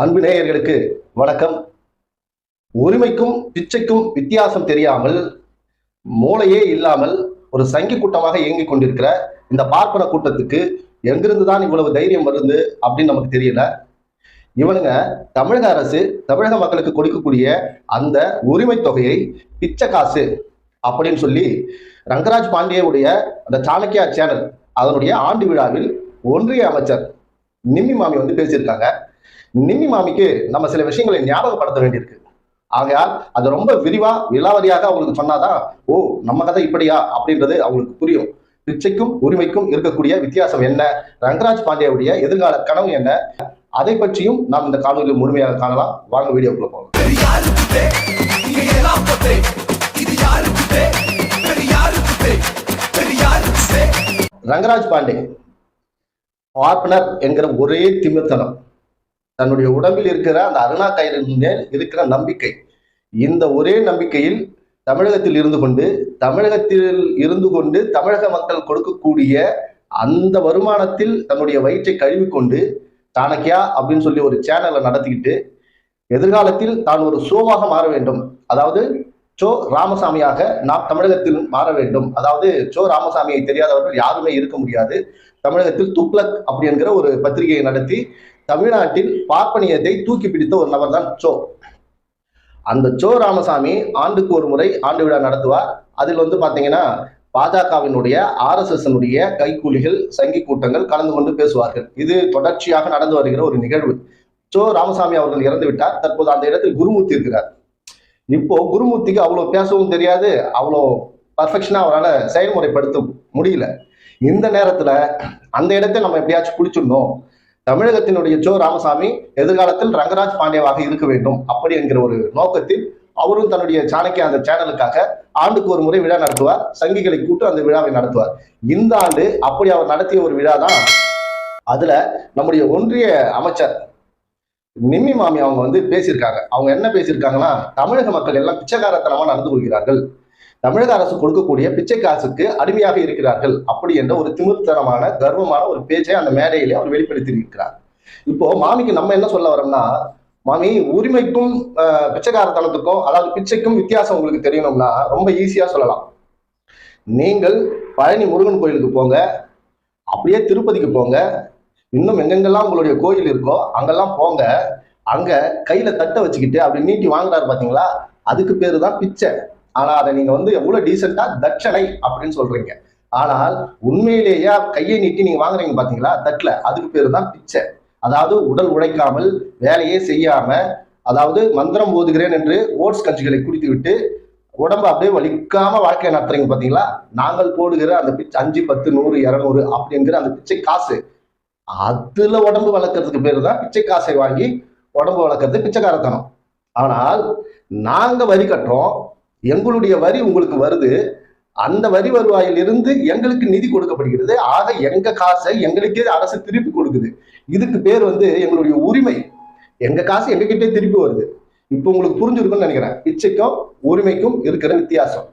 அன்பு நேயர்களுக்கு வணக்கம். உரிமைக்கும் பிச்சைக்கும் வித்தியாசம் தெரியாமல் மூளையே இல்லாமல் ஒரு சங்கி கூட்டமாக இயங்கிக் கொண்டிருக்கிற இந்த பார்ப்பன கூட்டத்துக்கு எங்கிருந்து தான் இவ்வளவு தைரியம் வருது அப்படின்னு நமக்கு தெரியல. இவனுங்க தமிழக அரசு தமிழக மக்களுக்கு கொடுக்கக்கூடிய அந்த உரிமை தொகையை பிச்சை காசு அப்படின்னு சொல்லி ரங்கராஜ் பாண்டியவுடைய அந்த சாணக்கியா சேனல் அதனுடைய ஆண்டு விழாவில் ஒன்றிய அமைச்சர் நிம்மி மாமி வந்து பேசியிருக்காங்க. நிம்மி மாமிக்கு நம்ம சில விஷயங்களை ஞாபகப்படுத்த வேண்டியிருக்கு. ஆகையால் அது ரொம்ப விரிவா விலாவரியாக அவங்களுக்கு சொன்னாதான் ஓ நம்ம கதை இப்படியா அப்படின்றது அவங்களுக்கு புரியும். பிச்சைக்கும் உரிமைக்கும் இருக்கக்கூடிய வித்தியாசம் என்ன? ரங்கராஜ் பாண்டியாவுடைய எதிர்கால கனவு என்ன? அதை பற்றியும் நாம் இந்த காணொலியில் முழுமையாக காணலாம். வாங்க வீடியோக்குள்ள போகலாம். ரங்கராஜ் பாண்டே பார்ப்பனர் என்கிற ஒரே திமிர்த்தனம். தன்னுடைய உடம்பில் இருக்கிற அந்த அருணா கயிறின் மேல் இருக்கிற நம்பிக்கை. இந்த ஒரே நம்பிக்கையில் தமிழகத்தில் இருந்து கொண்டு தமிழகத்தில் இருந்து கொண்டு தமிழக மக்கள் கொடுக்கக்கூடிய அந்த வருமானத்தில் தன்னுடைய வயிற்றை கழுவிக்கொண்டு சாணக்கியா அப்படின்னு சொல்லி ஒரு சேனலை நடத்திக்கிட்டு எதிர்காலத்தில் தான் ஒரு ஷோவாக மாற வேண்டும். அதாவது சோ ராமசாமியாக நாம் தமிழகத்தில் மாற வேண்டும். அதாவது சோ ராமசாமியை தெரியாதவர்கள் யாருமே இருக்க முடியாது. தமிழகத்தில் துக்ளக் அப்படி என்கிற ஒரு பத்திரிகையை நடத்தி தமிழ்நாட்டில் பார்ப்பனியத்தை தூக்கி பிடித்த ஒரு நபர் தான் சோ. அந்த சோ ராமசாமி ஆண்டுக்கு ஒரு முறை ஆண்டு விழா நடத்துவார். அதில் வந்து பாத்தீங்கன்னா பாஜகவினுடைய ஆர்எஸ்எஸ்னுடைய கைக்கூலிகள் சங்கி கூட்டங்கள் கலந்து கொண்டு பேசுவார்கள். இது தொடர்ச்சியாக நடந்து வருகிற ஒரு நிகழ்வு. சோ ராமசாமி அவர்கள் இறந்து விட்டார். தற்போது அந்த இடத்தில் குருமூர்த்தி இருக்கிறார். இப்போ குருமூர்த்திக்கு அவ்வளோ பேசவும் தெரியாது. அவ்வளோ பர்ஃபெக்ஷனா அவரால் செயல்முறைப்படுத்த முடியல. இந்த நேரத்துல அந்த இடத்தை நம்ம எப்படியாச்சும் பிடிச்சிடணும். தமிழகத்தினுடைய ஜோ ராமசாமி எதிர்காலத்தில் ரங்கராஜ் பாண்டியவாக இருக்க வேண்டும் அப்படி என்கிற ஒரு நோக்கத்தில் அவரும் தன்னுடைய சாணக்கிய அந்த சேனலுக்காக ஆண்டுக்கு ஒரு முறை விழா நடத்துவார். சங்கிகளை கூட்டு அந்த விழாவை நடத்துவார். இந்த ஆண்டு அப்படி அவர் நடத்திய ஒரு விழா தான் அதுல நம்முடைய ஒன்றிய அமைச்சர் நிம்மி மாமி அவங்க வந்து பேசியிருக்காங்க. அவங்க என்ன பேசியிருக்காங்கன்னா தமிழக மக்கள் எல்லாம் பிச்சைக்காரத்தனமா நடந்து கொள்கிறார்கள். தமிழக அரசு கொடுக்கக்கூடிய பிச்சை காசுக்கு அடிமையாக இருக்கிறார்கள் அப்படி என்ற ஒரு திமிர்த்தனமான கர்வமான ஒரு பேச்சை அந்த மேடையிலே அவர் வெளிப்படுத்தி இருக்கிறார் இப்போ மாமிக்கு நம்ம என்ன சொல்ல வரோம்னா மாமி உரிமைக்கும் பிச்சைக்காரத்தனத்துக்கும் அதாவது பிச்சைக்கும் வித்தியாசம் உங்களுக்கு தெரியணும்னா ரொம்ப ஈஸியா சொல்லலாம். நீங்கள் பழனி முருகன் கோயிலுக்கு போங்க அப்படியே திருப்பதிக்கு போங்க இன்னும் எங்கெங்கெல்லாம் உங்களுடைய கோயில் இருக்கோ அங்கெல்லாம் போங்க அங்க கையில தட்டை வச்சுக்கிட்டு அப்படி நீட்டி வாங்குறாரு பாத்தீங்களா? அதுக்கு பேரு தான் பிச்சை. ஆனா அதை நீங்க வந்து எவ்வளவு டீசெண்டா தட்சணை அப்படின்னு சொல்றீங்க. ஆனால் உண்மையிலேயே கையை நீட்டி நீங்க வாங்குறீங்க பாத்தீங்களா? தட்ல அதுக்கு பேரு தான் பிச்சை. அதாவது உடல் உழைக்காமல் வேலையே செய்யாம அதாவது மந்திரம் ஓதுகிறேன் என்று ஓட்ஸ் கஞ்சிகளை குடித்து விட்டு உடம்ப அப்படியே வலிக்காம வாழ்க்கையை நடத்துறீங்க பாத்தீங்களா? நாங்கள் போடுகிற அந்த பிச்சை அஞ்சு பத்து நூறு இரநூறு அப்படிங்கிற அந்த பிச்சை காசு. அதுல உடம்பு வளர்க்கறதுக்கு பேரு தான் பிச்சை காசை வாங்கி உடம்பு வளர்க்கறது பிச்சைக்காரத்தனம். ஆனால் நாங்க வரி கட்டுறோம். எங்களுடைய வரி உங்களுக்கு வருது. அந்த வரி வருவாயில் இருந்து எங்களுக்கு நிதி கொடுக்கப்படுகிறது. ஆக எங்க காசை எங்களுக்கே அரசு திருப்பி கொடுக்குது. இதுக்கு பேர் வந்து எங்களுடைய உரிமை. எங்க காசு எங்ககிட்டே திருப்பி வருது. இப்போ உங்களுக்கு புரிஞ்சிருக்கும்னு நினைக்கிறேன். பிச்சைக்கும் உரிமைக்கும் இருக்கிற வித்தியாசம்.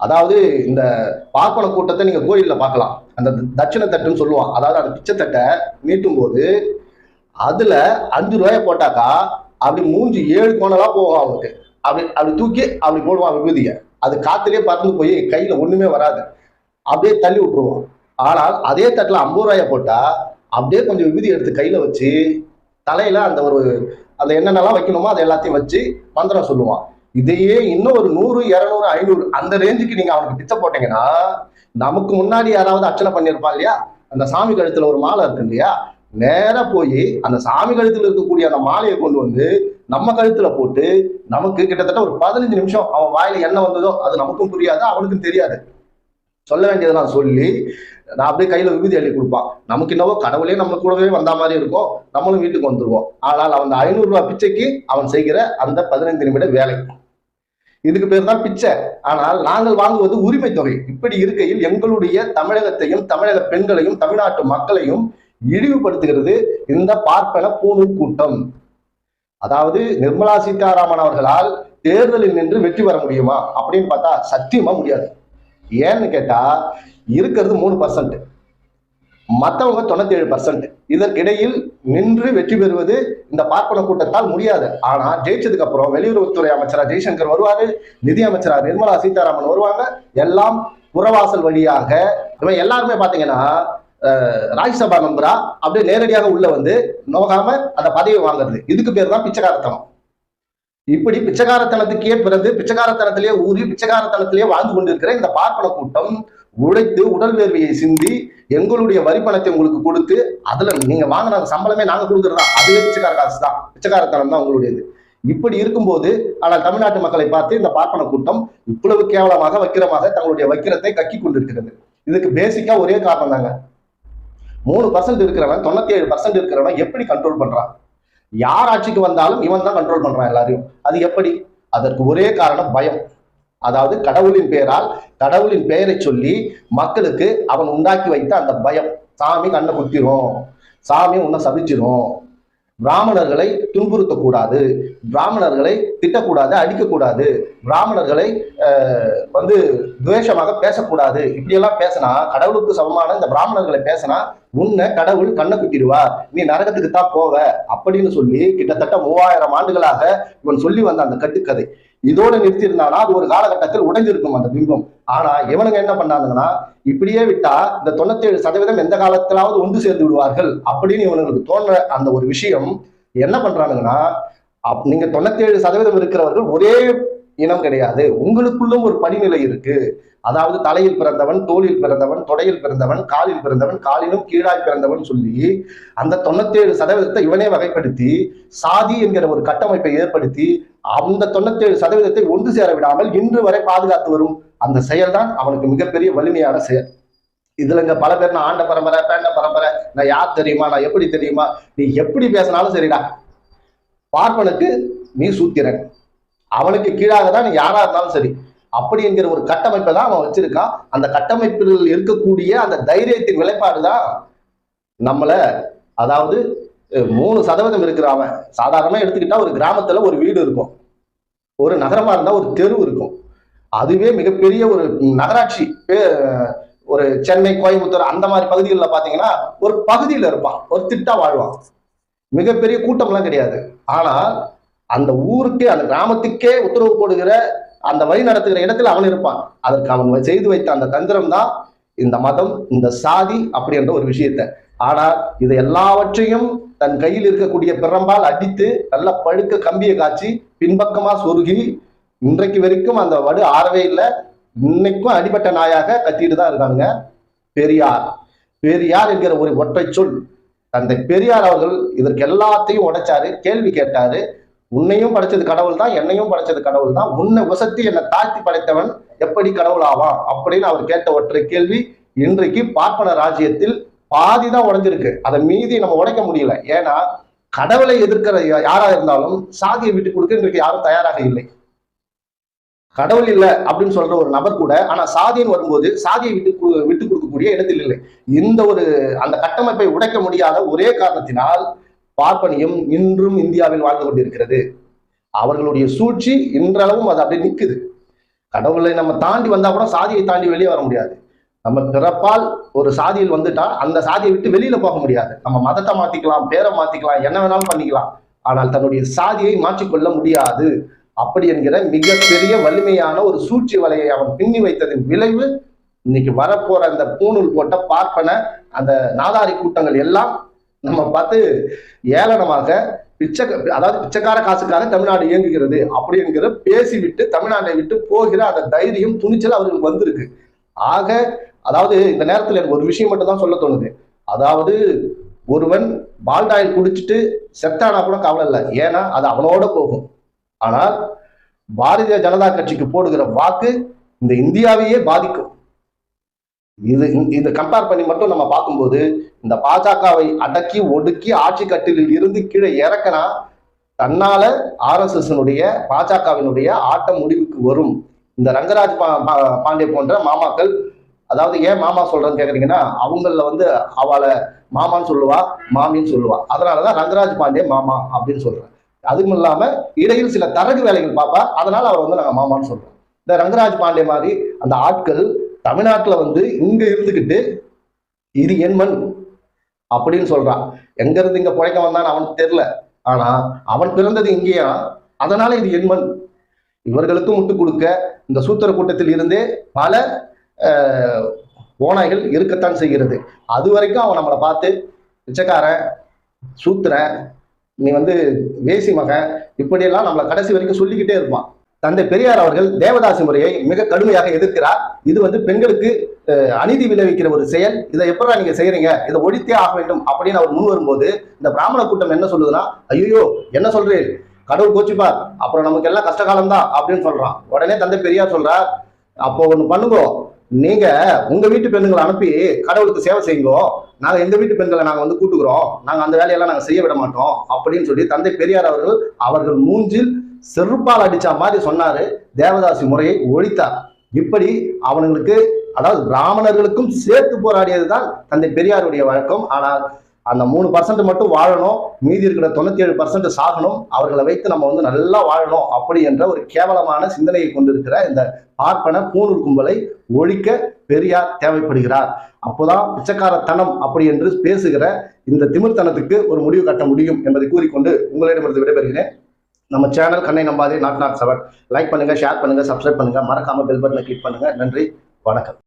அதாவது இந்த பார்ப்பன கூட்டத்தை நீங்க கோயில்ல பார்க்கலாம். அந்த தட்சிண தட்டுன்னு சொல்லுவான் அதாவது அந்த பிச்சை தட்டை நீட்டும் போது அதுல அஞ்சு ரூபாய போட்டாக்கா அப்படி மூஞ்சி ஏழு கோணலா போகும் அவனுக்கு. அப்படி அப்படி தூக்கி அப்படி போடுவான் விபூதிய அது காத்துலயே பறந்து போய் கையில ஒண்ணுமே வராது. அப்படியே தள்ளி விட்டுருவோம். ஆனால் அதே தட்டுல ஐம்பது ரூபாயை போட்டா அப்படியே கொஞ்சம் விபூதி எடுத்து கையில வச்சு தலையில அந்த ஒரு அந்த என்னென்னலாம் வைக்கணுமோ அதை எல்லாத்தையும் வச்சு மந்திரம் சொல்லுவான். இதையே இன்னும் ஒரு நூறு இரநூறு ஐநூறு அந்த ரேஞ்சுக்கு நீங்க அவனுக்கு பிச்சை போட்டீங்கன்னா நமக்கு முன்னாடி யாராவது அர்ச்சனை பண்ணியிருப்பான் இல்லையா? அந்த சாமி கழுத்துல ஒரு மாலை இருக்கு இல்லையா? நேராக போய் அந்த சாமி கழுத்தில் இருக்கக்கூடிய அந்த மாலையை கொண்டு வந்து நம்ம கழுத்துல போட்டு நமக்கு கிட்டத்தட்ட ஒரு பதினஞ்சு நிமிஷம் அவன் வாயில என்ன வந்ததோ அது நமக்கும் புரியாது அவனுக்கும் தெரியாது. சொல்ல வேண்டியதை நான் சொல்லி நான் அப்படியே கையில விபூதி அள்ளி கொடுப்பான். நமக்கு என்னவோ கடவுளே நம்ம கூடவே வந்த மாதிரி இருக்கும் நம்மளும் வீட்டுக்கு வந்துருவோம். ஆனால் அவன் ஐநூறு ரூபாய் பிச்சைக்கு அவன் செய்கிற அந்த பதினைந்து நிமிட வேலை. இதுக்கு பேர் தான் பிச்சை. ஆனால் நாங்கள் வாங்குவது உரிமை தொகை இப்படி இருக்கையில் எங்களுடைய தமிழகத்தையும் தமிழக பெண்களையும் தமிழ்நாட்டு மக்களையும் இழிவுபடுத்துகிறது இந்த பார்ப்பன பூணூல் கூட்டம். அதாவது நிர்மலா சீதாராமன் அவர்களால் தேர்தலில் நின்று வெற்றி பெற முடியுமா? அப்படின்னு பார்த்தா சத்தியமா முடியாது. ஏன்னு கேட்டா இருக்கிறது மூணு பர்சன்ட் மற்றவங்க தொண்ணூத்தி ஏழு பர்சன்ட் இதற்கிடையில் நின்று வெற்றி பெறுவது இந்த பார்ப்பன கூட்டத்தால் முடியாது. ஆனா ஜெயிச்சதுக்கு அப்புறம் வெளியுறவுத்துறை அமைச்சரா ஜெய்சங்கர் வருவாரு நிதி அமைச்சரா நிர்மலா சீதாராமன் வருவாங்க. எல்லாம் புறவாசல் வழியாக இவன் எல்லாருமே பாத்தீங்கன்னா ராஜ்யசபா மெம்பரா அப்படியே நேரடியாக உள்ள வந்து நோகாம அந்த பதவி வாங்குறது. இதுக்கு பேர் தான் பிச்சைக்காரத்தனம். இப்படி பிச்சைக்காரத்தனத்துக்கே பிறந்து பிச்சைக்காரத்தனத்திலேயே ஊறி பிச்சைக்காரத்தனத்திலேயே வாழ்ந்து கொண்டிருக்கிற இந்த பார்ப்பன கூட்டம் உழைத்து உடல் வேர்வையை சிந்தி எங்களுடைய வரி பணத்தை உங்களுக்கு கொடுத்து அதுல நீங்க வாங்கின சம்பளமே நாங்க கொடுக்குறதா? அதுவே பிச்சைக்கார காசு தான். பிச்சைக்காரத்தனம் தான் உங்களுடையது. இப்படி இருக்கும்போது ஆனால் தமிழ்நாட்டு மக்களை பார்த்து இந்த பார்ப்பன கூட்டம் இவ்வளவு கேவலமாக வக்கிரமாக தங்களுடைய வக்கிரத்தை கக்கி கொண்டிருக்கிறது. இதுக்கு பேசிக்கா ஒரே காரணம் தாங்க. மூணு பர்சன்ட் இருக்கிறவன் தொண்ணூத்தி ஏழு பர்சன்ட் இருக்கிறவன் எப்படி கண்ட்ரோல் பண்றான்? யார் ஆட்சிக்கு வந்தாலும் இவன் தான் கண்ட்ரோல் பண்றான் எல்லாரையும். அது எப்படி? அதற்கு ஒரே காரணம் பயம். அதாவது கடவுளின் பெயரால் கடவுளின் பெயரை சொல்லி மக்களுக்கு அவன் உண்டாக்கி வைத்த அந்த பயம். சாமி கண்ணை குத்திரும். சாமி உன்னை சபிச்சிரும். பிராமணர்களை துன்புறுத்தக்கூடாது. பிராமணர்களை திட்டக்கூடாது அடிக்கக்கூடாது. பிராமணர்களை வந்து துவேஷமாக பேசக்கூடாது. இப்படியெல்லாம் பேசினா கடவுளுக்கு சமமான இந்த பிராமணர்களை பேசினா உன்னை கடவுள் கண்ணை குத்திடுவார். நீ நரகத்துக்கு தான் போவ. அப்படின்னு சொல்லி கிட்டத்தட்ட மூவாயிரம் ஆண்டுகளாக இவன் சொல்லி வந்த அந்த கட்டுக்கதை. இதோட நிறுத்தியிருந்தானா? அது ஒரு காலகட்டத்தில் உடைஞ்சிருக்கும் அந்த பிம்பம். ஆனா இவனுங்க என்ன பண்ணாங்கன்னா இப்படியே விட்டா இந்த தொண்ணூத்தேழு சதவீதம் எந்த காலத்திலாவது ஒன்று சேர்ந்து விடுவார்கள் அப்படின்னு இவனுங்களுக்கு தோன்ற அந்த ஒரு விஷயம் என்ன பண்றானுங்கன்னா அப்- நீங்க தொண்ணூத்தேழு சதவீதம் இருக்கிறவர்கள் ஒரே இனம் கிடையாது. உங்களுக்குள்ளும் ஒரு படிநிலை இருக்கு. அதாவது தலையில் பிறந்தவன் தோளில் பிறந்தவன் தொடையில் பிறந்தவன் காலில் பிறந்தவன் காலிலும் கீழாய் பிறந்தவன் சொல்லி அந்த தொண்ணூத்தேழு சதவீதத்தை இவனே வகைப்படுத்தி சாதி என்கிற ஒரு கட்டமைப்பை ஏற்படுத்தி அந்த தொண்ணூத்தேழு சதவீதத்தை ஒன்று சேர விடாமல் இன்று வரை பாதுகாத்து வரும் அந்த செயல்தான் அவனுக்கு மிகப்பெரிய வலிமையான செயல். இதுல இங்க பல பேர் நான் ஆண்ட பரம்பரை பேண்ட பரம்பரை நான் யார் தெரியுமா நான் எப்படி தெரியுமா நீ எப்படி பேசினாலும் சரிடா. பார்ப்பனுக்கு நீ சூத்திரன். அவனுக்கு கீழாக தான் நீ யாரா இருந்தாலும் சரி அப்படி என்கிற ஒரு கட்டமைப்பை தான் அவன் வச்சிருக்கான். அந்த கட்டமைப்பில் இருக்கக்கூடிய அந்த தைரியத்தின் விளைப்பாடு தான் நம்மளை அதாவது மூணு சதவீதம் இருக்கிற அவன். சாதாரணமாக எடுத்துக்கிட்டா ஒரு கிராமத்துல ஒரு வீடு இருக்கும். ஒரு நகரமா இருந்தா ஒரு தெரு இருக்கும். அதுவே மிகப்பெரிய ஒரு நகராட்சி ஒரு சென்னை கோயம்புத்தூர் அந்த மாதிரி பகுதிகளில் பார்த்தீங்கன்னா ஒரு பகுதியில் இருப்பான். ஒரு திட்டா வாழ்வான். மிகப்பெரிய கூட்டம்லாம் கிடையாது. ஆனால் அந்த ஊருக்கே அந்த கிராமத்துக்கே உத்தரவு போடுகிற அந்த வழி நடத்துகிற இடத்துல அவன் இருப்பான். அதற்கு அவன் செய்து வைத்த அந்த தந்திரம் தான் இந்த மதம் இந்த சாதி அப்படி என்ற ஒரு விஷயத்த. ஆனால் இது எல்லாவற்றையும் தன் கையில் இருக்கக்கூடிய பிரம்பால் அடித்து நல்ல பழுக்க கம்பியை காய்ச்சி பின்பக்கமா சொருகி இன்றைக்கு வரைக்கும் அந்த வடு ஆறவே இல்லை. இன்னைக்கும் அடிபட்ட நாயாக கத்திட்டு தான் இருக்காங்க பெரியார். பெரியார் என்கிற ஒரு ஒற்றை சொல் தந்தை பெரியார் அவர்கள் இதற்கு எல்லாத்தையும் உடைச்சாரு கேள்வி கேட்டாரு. உன்னையும் படைச்சது கடவுள் தான் என்னையும் படைச்சது கடவுள் தான் உன்னை உசத்தி என்னை தாழ்த்தி படைத்தவன் எப்படி கடவுள் ஆவான் அப்படின்னு அவர் கேட்ட ஒற்றை கேள்வி இன்றைக்கு பார்ப்பன ராஜ்யத்தில் பாதி தான் உடைஞ்சிருக்கு. அதை மீதி நம்ம உடைக்க முடியல. ஏன்னா கடவுளை எதிர்க்கிற யாரா இருந்தாலும் சாதியை விட்டு கொடுக்க இன்றைக்கு யாரும் தயாராக இல்லை. கடவுள் இல்லை அப்படின்னு சொல்ற ஒரு நபர் கூட ஆனா சாதின்னு வரும்போது சாதியை விட்டு விட்டு கொடுக்கக்கூடிய இடத்தில் இல்லை. இந்த ஒரு அந்த கட்டமைப்பை உடைக்க முடியாத ஒரே காரணத்தினால் பார்ப்பனியம் இன்றும் இந்தியாவில் வாழ்ந்து கொண்டிருக்கிறது. அவர்களுடைய சூழ்ச்சி இன்றளவும் அது அப்படியே நிக்குது. கடவுளை நம்ம தாண்டி வந்தா கூட சாதியை தாண்டி வெளியே வர முடியாது. நம்ம பிறப்பால் ஒரு சாதியில் வந்துட்டா அந்த சாதியை விட்டு வெளியில போக முடியாது. நம்ம மதத்தை மாத்திக்கலாம் பேரை மாத்திக்கலாம் என்ன வேணாலும் பண்ணிக்கலாம். ஆனால் தன்னுடைய சாதியை மாற்றிக்கொள்ள முடியாது. அப்படி என்கிற மிகப்பெரிய வலிமையான ஒரு சூழ்ச்சி வலையை அவன் பின்னி வைத்ததின் விளைவு இன்னைக்கு வரப்போற அந்த பூணூல் போட்ட பார்ப்பன அந்த நாதாரி கூட்டங்கள் எல்லாம் நம்ம பார்த்து ஏளனமாக பிச்சை அதாவது பிச்சைக்கார காசுக்காக தமிழ்நாடு இயங்குகிறது அப்படிங்கிறத பேசிவிட்டு தமிழ்நாட்டை விட்டு போகிற அந்த தைரியம் துணிச்சல் அவர்களுக்கு வந்திருக்கு. ஆக அதாவது இந்த நேரத்தில் எனக்கு ஒரு விஷயம் மட்டும் தான் சொல்ல தோணுது. அதாவது ஒருவன் பால்டாயில் குடிச்சிட்டு செத்தானா கூட கவலை இல்லை. ஏன்னா அது அவனோட போகும். ஆனால் பாரதிய ஜனதா கட்சிக்கு போடுகிற வாக்கு இந்த இந்தியாவையே பாதிக்கும். இது இதை கம்பேர் பண்ணி மட்டும் நம்ம பார்க்கும்போது இந்த பாஜகவை அடக்கி ஒடுக்கி ஆட்சி கட்டிலில் இருந்து கீழே இறக்கினா தன்னால ஆர்எஸ்எஸ்னுடைய பாஜகவினுடைய ஆட்டம் முடிவுக்கு வரும். இந்த ரங்கராஜ் பா- பா- பாண்டே போன்ற மாமாக்கள் அதாவது ஏன் மாமா சொல்றேன்னு கேக்குறீங்கன்னா அவங்கள வந்து அவளை மாமான்னு சொல்லுவா மாமின்னு சொல்லுவா. அதனாலதான் ரங்கராஜ் பாண்டே மாமா அப்படின்னு சொல்றேன். அதுவும் இல்லாம இடையில் சில தரகு வேலைகள் பார்ப்பா அதனால அவர் வந்து நாங்க மாமான்னு சொல்றோம். இந்த ரங்கராஜ் பாண்டே மாதிரி அந்த ஆட்கள் தமிழ்நாட்டில் வந்து இங்க இருந்துக்கிட்டு இது என் மண் அப்படின்னு சொல்றான். எங்க இருந்து இங்க பிழைக்க வந்தான்னு அவனுக்கு தெரியல. ஆனா அவன் பிறந்தது இங்கேயா? அதனால இது எண்மண் இவர்களுக்கு முட்டு கொடுக்க இந்த சூத்திர கூட்டத்தில் இருந்தே பல ஓநாய்கள் இருக்கத்தான் செய்கிறது. அது வரைக்கும் அவன் நம்மளை பார்த்து பிச்சைக்காரன் சூத்திரன் நீ வந்து வேசி மகன் இப்படியெல்லாம் நம்மளை கடைசி வரைக்கும் சொல்லிக்கிட்டே இருப்பான். தந்தை பெரியார் அவர்கள் தேவதாசி முறையை மிக கடுமையாக எதிர்க்கிறார். இது வந்து பெண்களுக்கு அநீதி விளைவிக்கிற ஒரு செயல். இதை எப்படா நீங்க செய்யறீங்க இதை ஒழித்தே ஆக வேண்டும் அப்படின்னு அவர் முன் வரும்போது இந்த பிராமண கூட்டம் என்ன சொல்லுதுன்னா ஐயோ என்ன சொல்றேன் கடவுள் கோச்சிப்பார். அப்புறம் நமக்கு எல்லாம் கஷ்டகாலம் தான் அப்படின்னு சொல்றான். உடனே தந்தை பெரியார் சொல்றார் அப்போ ஒண்ணு பண்ணுங்க. நீங்க உங்க வீட்டு பெண்களை அனுப்பி கடவுளுக்கு சேவை செய்யுங்கோ. நாங்க எங்க வீட்டு பெண்களை நாங்க வந்து கூட்டுக்கிறோம். நாங்க அந்த வேலையெல்லாம் நாங்க செய்ய விட மாட்டோம். அப்படின்னு சொல்லி தந்தை பெரியார் அவர்கள் அவர்கள் மூஞ்சில் செருப்பால் அடித்த மாதிரி சொன்னார். தேவதாசி முறையை ஒழித்தார். இப்படி அவனுங்களுக்கு அதாவது பிராமணர்களுக்கும் சேர்த்து போராடியதுதான் தந்தை பெரியாருடைய வழக்கம். ஆனால் அந்த மூணு பர்சன்ட் மட்டும் வாழணும். மீதி இருக்கிற தொண்ணூத்தி ஏழு பர்சன்ட் சாகணும். அவர்களை வைத்து நம்ம வந்து நல்லா வாழணும் அப்படி என்ற ஒரு கேவலமான சிந்தனையை கொண்டிருக்கிற இந்த பார்ப்பன பூணூல் கும்பலை ஒழிக்க பெரியார் தேவைப்படுகிறார். அப்போதான் பிச்சைக்காரத்தனம் அப்படி என்று பேசுகிற இந்த திமிர்த்தனத்துக்கு ஒரு முடிவு கட்ட முடியும் என்பதை கூறிக்கொண்டு உங்களிடமிருந்து விடைபெறுகிறேன். நம்ம சேனல் கண்ணை நம்பாதே நாட் நாட் செவன் லைக் பண்ணுங்கள் ஷேர் பண்ணுங்கள் சப்ஸ்கிரைப் பண்ணுங்கள் மறக்காமல் பெல் பட்டனை கிளிக் பண்ணுங்கள் நன்றி வணக்கம்.